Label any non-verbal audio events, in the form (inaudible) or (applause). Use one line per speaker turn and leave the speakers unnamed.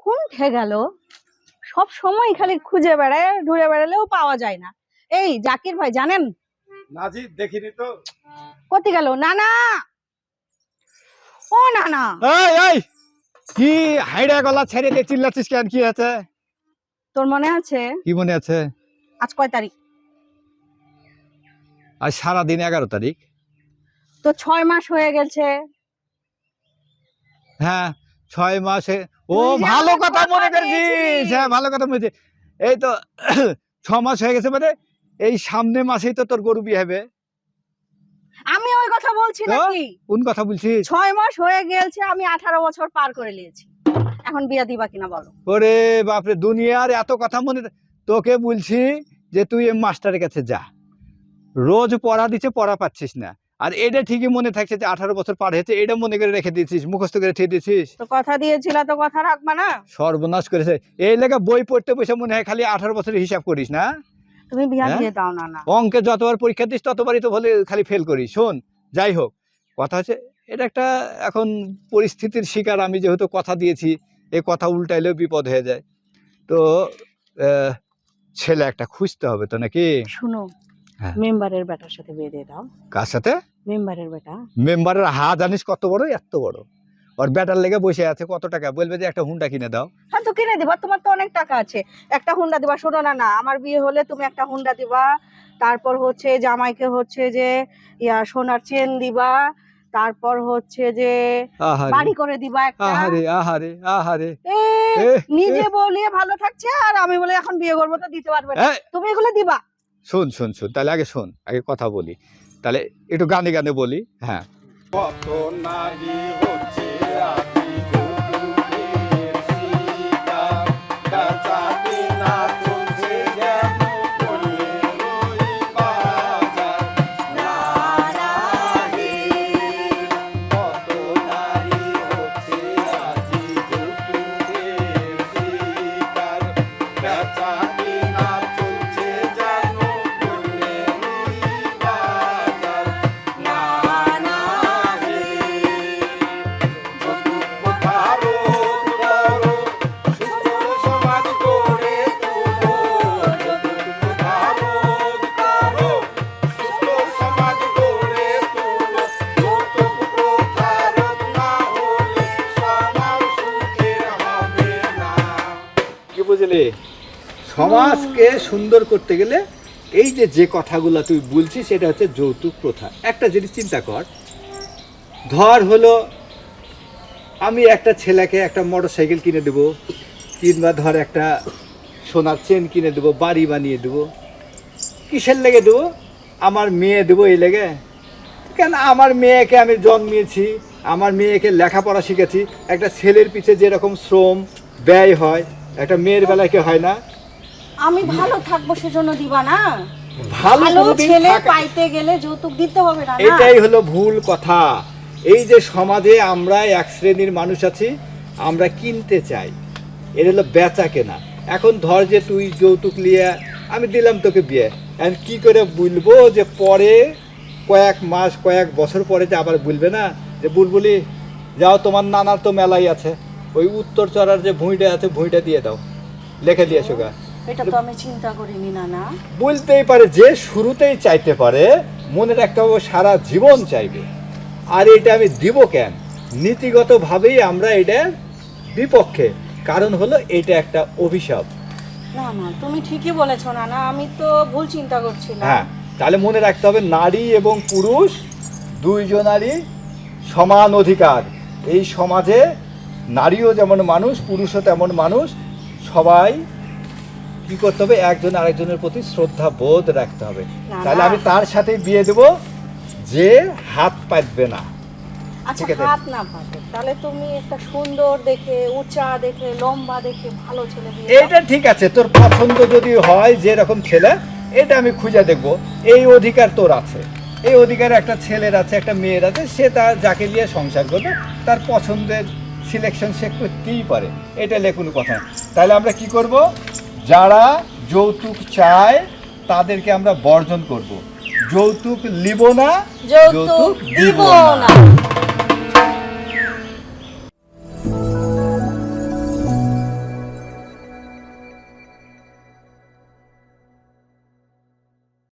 কোন উঠে গেল? সব সময় খালি খুঁজে বেড়ায় ঘুরে বেড়ালেও পাওয়া যায় না। এই জাকির ভাই জানেন?
নাজি দেখিনি তো।
কোথায় গেল? নানা! ও নানা!
এই এই! কি হাইড়া গলা ছেড়ে দিয়ে চিল্লাচ্ছিস কেন? কি আছে
তোর মনে আছে?
কি মনে আছে?
আজ কয় তারিখ?
আজ এগারো তারিখ।
তো ছয় মাস হয়ে গেছে।
হ্যাঁ ছয় মাসে ও ভালো কথা মনে করেছিস। হ্যাঁ ভালো কথা মনে এই তো (clears throat) ছ মাস হয়ে গেছে মানে এই সামনে মাসেই তো তোর গরু বিয়ে হবে।
আমি ওই কথা বলছি নাকি?
কোন কথা বলছিস?
ছয় মাস হয়ে গেছে আমি আঠারো বছর পার করে নিয়েছি। এখন বিয়া দিবা কিনা বলো।
ওরে বাপরে দুনিয়ার এত কথা মনে তোকে বলছি যে তুই এই মাস্টারের কাছে যা। রোজ পড়া দিচ্ছে পড়া পাচ্ছিস না। আর এটা ঠিকই মনে থাকছে যে আঠারো বছর পার হয়েছে এটা মনে করে রেখে দিয়েছিস মুখস্থ করে ঠেয়ে দিয়েছিস।
তো কথা দিয়েছিল তো কথা রাখবা না।
সর্বনাশ করেছে। এই লেখা বই পড়তে বসে মনে হয় খালি আঠারো বছরের হিসাব করিস না।
তুমি বিয়া
হ্যাঁ?
দিয়ে দাও না না।
অঙ্কে যতবার পরীক্ষা দিস ততবারই তো বলে খালি ফেল করিস। শোন যাই হোক কথা হচ্ছে এটা একটা এখন পরিস্থিতির শিকার আমি যেহেতু কথা দিয়েছি এই কথা উল্টাইলেও বিপদ হয়ে যায়। তো ছেলে একটা খুঁজতে হবে তো নাকি?
শুনো
হ্যাঁ।
মেম্বারের বেটার সাথে বিয়ে দিয়ে দাও।
কার সাথে?
মেম্বারের বেটা।
মেম্বারের হা জানিস কত বড়? এত বড়। ওর ব্যাটার লেগে বসে আছে কত টাকা? বলবে যে একটা হুন্ডা কিনে দাও।
হ্যাঁ তো কিনে দিবা তোমার তো অনেক টাকা আছে। একটা হুন্ডা দিবা শোনো না না আমার বিয়ে হলে তুমি একটা হুন্ডা দিবা। তারপর হচ্ছে জামাইকে হচ্ছে যে ইয়া সোনার চেন দিবা। তারপর হচ্ছে যে বাড়ি করে দিবা একটা।
আহারে আহারে আহারে।
নিজে বলিয়ে ভালো থাকছে আর আমি বলে এখন বিয়ে করব তো দিতে পারবে না। তুমি এগুলো দিবা।
শোন শোন শোন তাহলে আগে শোন আগে কথা বলি। তাহলে একটু গানে গানে বলি হ্যাঁ।
কত
বুঝলি সমাজকে সুন্দর করতে গেলে এই যে যে কথাগুলো তুই বলছিস, সেটা হচ্ছে যৌতুক প্রথা। একটা জিনিস চিন্তা কর। ধর হলো, আমি একটা ছেলেকে একটা মোটর সাইকেল কিনে দেবো, কিংবা ধর একটা সোনার চেন কিনে দেবো, বাড়ি বানিয়ে দেবো। কিসের লেগে দেবো? আমার মেয়ে দেবো এই লেগে। কেন আমার মেয়েকে আমি জন্মিয়েছি, আমার মেয়েকে লেখাপড়া শিখেছি, একটা ছেলের পিছে যেরকম শ্রম, ব্যয় হয় একটা মেয়ের বেলায় কি হয় না।
আমি ভালো থাকব সেজন্য দিবা না
ভালো
ছেলে পাইতে গেলে যৌতুক দিতে হবে না না।
এটাই হলো ভুল কথা। এই যে সমাজে আমরা এক শ্রেণির মানুষ আছি আমরা কিনতে চাই। এটা হলো বেচা কেনা। এখন ধর যে তুই যৌতুক নিয়ে আমি দিলাম তোকে বিয়ে। এখন কি করে বলব যে পরে কয়েক মাস কয়েক বছর পরে যে আবার বলবে না? যে বুলবুলি যাও তোমার নানার তো মেলাই আছে। ওই উত্তর চড়ার যে ভুঁইটা আছে ভুঁইটা দিয়ে দাও। লিখে দিয়ে এসো গা।
এটা তো আমি চিন্তা করিনি না না
বলতেই পারে যে শুরুতেই চাইতে পারে মনে রাখতে হবে সারা জীবন চাইবে। আর এটা আমি দিব কেন? নীতিগতভাবেই আমরা এটার বিপক্ষে। কারণ হলো এটা একটা অভিশাপ।
না না তুমি ঠিকই বলেছ না না আমি তো ভুল চিন্তা করছিলাম
হ্যাঁ তাহলে মনে রাখতে হবে নারী এবং পুরুষ দুইজনারই সমান অধিকার। এই সমাজে নারীও যেমন মানুষ পুরুষও তেমন মানুষ। সবাই কি করতে হবে? একজন আরেকজনের প্রতি শ্রদ্ধা বোধ রাখতে হবে। তাহলে আমি তার সাথে বিয়ে দেব। যে হাত পাতবে না।
আচ্ছা হাত না পাতে। তাহলে তুমি একটা সুন্দর দেখে উঁচা দেখে লম্বা দেখে ভালো ছেলে
এটা ঠিক আছে। তোর পছন্দ যদি হয় যে রকম ছেলে এটা আমি খুঁজে দেখব। এই অধিকার তোর আছে। এই অধিকার একটা ছেলের আছে একটা মেয়ের আছে সে তার যাকে নিয়ে সংসার করবে তার পছন্দের সিলেকশন সে করতেই পারে। এটা লেখুন কোনো কথা না তাহলে আমরা কি করব? যারা যৌতুক চায় তাদেরকে আমরা বর্জন করব। যৌতুক লিব না
যৌতুক দিব না।